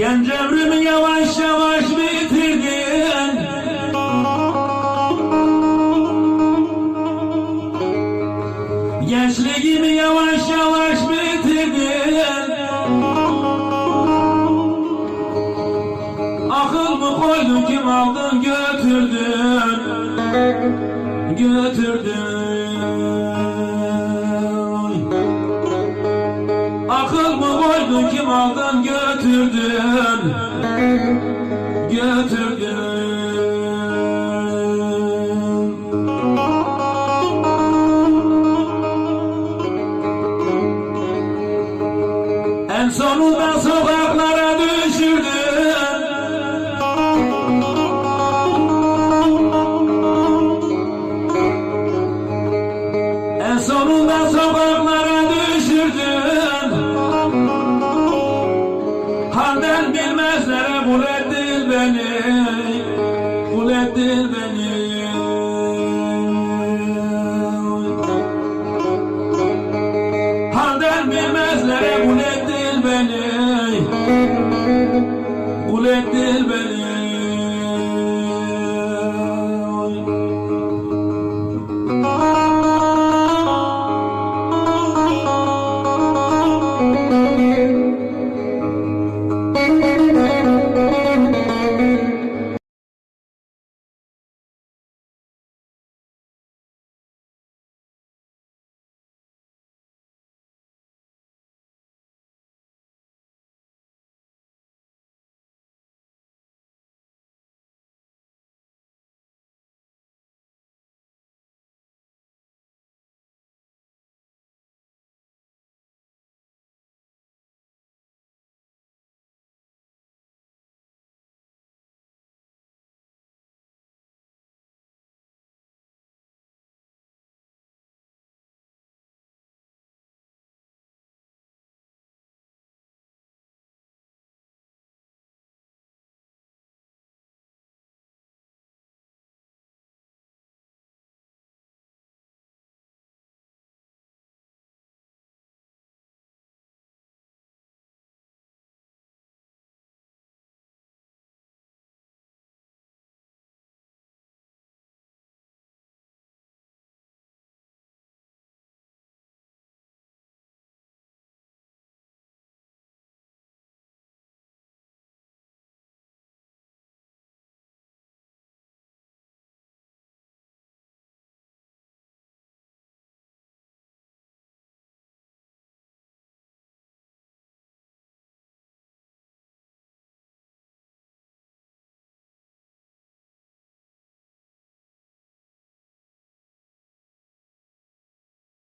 Genç ömrümü yavaş yavaş bitirdin Gençliğimi yavaş yavaş bitirdin Akıl mı koydun kim aldın götürdün Götürdün Koydun kim aldın götürdün. Götürdün. En sonunda sokaklara düşürdün. En sonunda sokaklara düşürdün kul beni Kul beni. Halden bilmezlere kul ettin beni. Kul beni